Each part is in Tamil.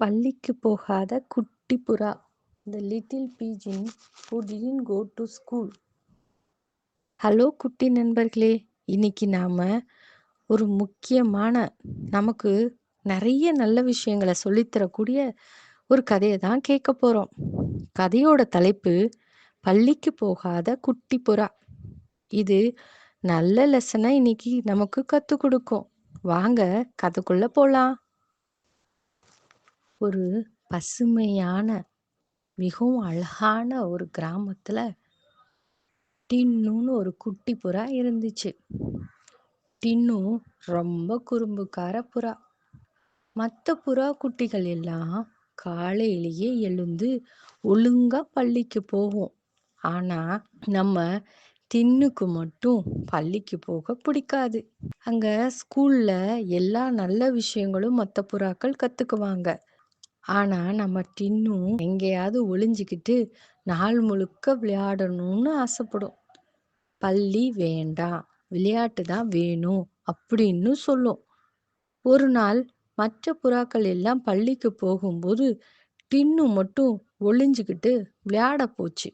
பள்ளிக்கு போகாத குட்டி புறா. The little pigeon who didn't go to school. Hello குட்டி நண்பர்களே. இன்னைக்கு நாம ஒரு முக்கியமான நமக்கு நிறைய நல்ல விஷயங்களை சொல்லித்தரக்கூடிய ஒரு கதையை தான் கேட்க போறோம். கதையோட தலைப்பு பள்ளிக்கு போகாத குட்டி புறா. இது நல்ல லெசனை இன்னைக்கு நமக்கு கற்றுக் கொடுக்கும். வாங்க கதைக்குள்ள போலாம். ஒரு பசுமையான மிகவும் அழகான ஒரு கிராமத்துல டின்னுன்னு ஒரு குட்டி புறா இருந்துச்சு. டின்னு ரொம்ப குறும்புக்கார புறா. மற்ற புறா குட்டிகள் எல்லாம் காலையிலேயே எழுந்து ஒழுங்கா பள்ளிக்கு போகும். ஆனா நம்ம டின்னுக்கு மட்டும் பள்ளிக்கு போக பிடிக்காது. அங்க ஸ்கூல்ல எல்லா நல்ல விஷயங்களும் மற்ற புறாக்கள் கத்துக்குவாங்க. ஆனா நம்ம டின்னும் எங்கேயாவது ஒளிஞ்சுக்கிட்டு நாள் முழுக்க விளையாடணும்னு ஆசைப்படும். பள்ளி வேண்டாம் விளையாட்டு தான் வேணும் அப்படின்னு சொல்லும். ஒரு நாள் மற்ற புறாக்கள் எல்லாம் பள்ளிக்கு போகும்போது டின்னு மட்டும் ஒளிஞ்சுக்கிட்டு விளையாட போச்சு.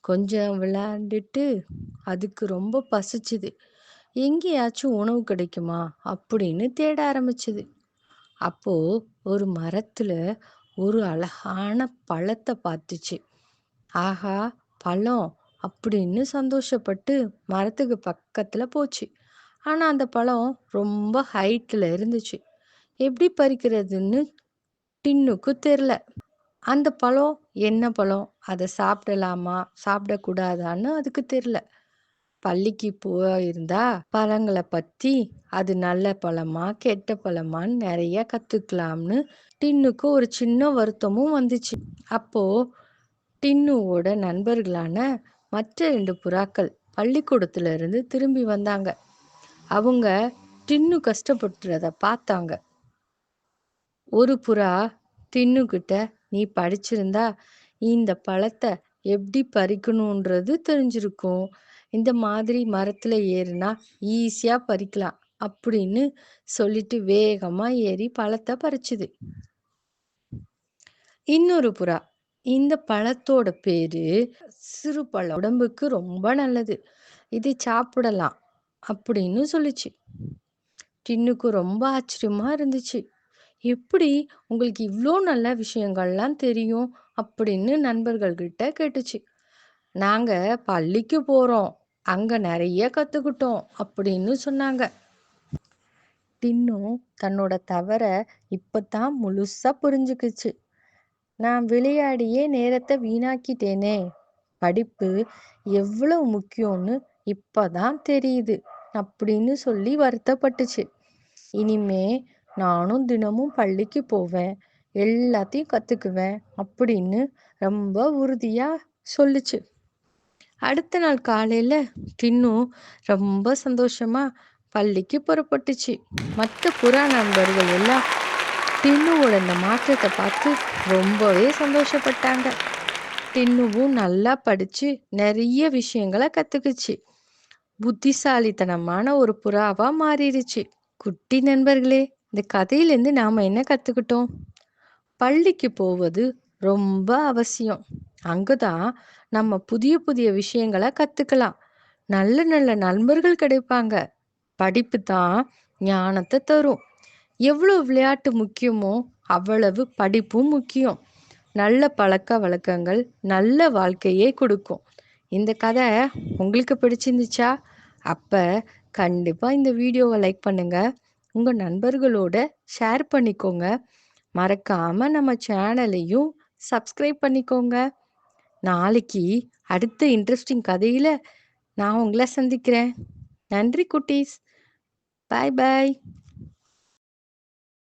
கொஞ்சம் விளையாண்டுட்டு அதுக்கு ரொம்ப பசிச்சுது. எங்கேயாச்சும் உணவு கிடைக்குமா அப்படின்னு தேட ஆரம்பிச்சது. அப்போ ஒரு மரத்துல ஒரு அழகான பழத்தை பார்த்துச்சு ஆஹா பழம் அப்படின்னு சந்தோஷப்பட்டு மரத்துக்கு பக்கத்துல போச்சு. ஆனா அந்த பழம் ரொம்ப ஹைட்ல இருந்துச்சு. எப்படி பறிக்கிறதுன்னு டின்னுக்கு தெரில. அந்த பழம் என்ன பழம்? அதை சாப்பிடலாமா? சாப்பிடக்கூடாதான்னு அதுக்கு தெரில. பள்ளிக்கு போயிருந்தா பழங்களை பத்தி அது நல்ல பழமா கெட்ட பழமான்னு நிறைய கத்துக்கலாம்னு டின்னுக்கு ஒரு சின்ன வருத்தமும் வந்துச்சு. அப்போ டின்னுவோட நண்பர்களான மற்ற ரெண்டு புறாக்கள் பள்ளிக்கூடத்துல இருந்து திரும்பி வந்தாங்க. அவங்க டின்னு கஷ்டப்படுறத பார்த்தாங்க ஒரு புறா டின்னு கிட்ட நீ படிச்சிருந்தா இந்த பழத்தை எப்படி பறிக்கணுன்றது தெரிஞ்சிருக்கும். இந்த மாதிரி மரத்துல ஏறுனா ஈஸியா பறிக்கலாம் அப்படின்னு சொல்லிட்டு வேகமா ஏறி பழத்தை பறிச்சுது. இன்னொரு புறா. இந்த பழத்தோட பேரு சிறு பழம். உடம்புக்கு ரொம்ப நல்லது. இதை சாப்பிடலாம் அப்படின்னு சொல்லிச்சு. டின்னுக்கு ரொம்ப ஆச்சரியமா இருந்துச்சு. எப்படி உங்களுக்கு இவ்வளோ நல்ல விஷயங்கள்லாம் தெரியும் அப்படின்னு நண்பர்கள்கிட்ட கேட்டுச்சு. நாங்கள் பள்ளிக்கு போகிறோம் அங்கே நிறைய கற்றுக்கிட்டோம் அப்படின்னு சொன்னாங்க. டின்னும் தன்னோட தவற இப்பதான் முழுசா புரிஞ்சுக்குச்சு. நான் விளையாடியே நேரத்தை வீணாக்கிட்டேனே படிப்பு எவ்வளவு முக்கியம்னு இப்பதான் தெரியுது அப்படின்னு சொல்லி வருத்தப்பட்டுச்சு. இனிமே நானும் தினமும் பள்ளிக்கு போவேன். எல்லாத்தையும் கத்துக்குவேன் அப்படின்னு ரொம்ப உறுதியா சொல்லுச்சு. அடுத்த நாள் காலையில டின்னும் ரொம்ப சந்தோஷமா பள்ளிக்கு புறப்பட்டுச்சு. மற்ற புறா நண்பர்கள் எல்லாம் டின்னுவோட இந்த மாற்றத்தை பார்த்து ரொம்பவே சந்தோஷப்பட்டாங்க. டின்னுவும் நல்லா படிச்சு நிறைய விஷயங்களை கத்துக்குச்சு. புத்திசாலித்தனமான ஒரு புறாவா மாறிடுச்சு. குட்டி நண்பர்களே. இந்த கதையிலேருந்து நாம் என்ன கற்றுக்கிட்டோம் பள்ளிக்கு போவது ரொம்ப அவசியம். அங்கதான் நம்ம புதிய புதிய விஷயங்களை கத்துக்கலாம். நல்ல நல்ல நண்பர்கள் கிடைப்பாங்க. படிப்பு தான் ஞானத்தை தரும். எவ்வளவு விளையாட்டு முக்கியமோ அவ்வளவு படிப்பும் முக்கியம். நல்ல பழக்க வழக்கங்கள் நல்ல வாழ்க்கையே கொடுக்கும். இந்த கதை உங்களுக்கு பிடிச்சிருந்துச்சா? அப்ப கண்டிப்பா இந்த வீடியோவை லைக் பண்ணுங்க. உங்க நண்பர்களோட ஷேர் பண்ணிக்கோங்க. மறக்காம நம்ம சேனலையும் சப்ஸ்கிரைப் பண்ணிக்கோங்க. நாளைக்கு அடுத்த இன்ட்ரெஸ்டிங் கதையில நான் உங்களை சந்திக்கிறேன். நன்றி குட்டீஸ். பாய் பாய்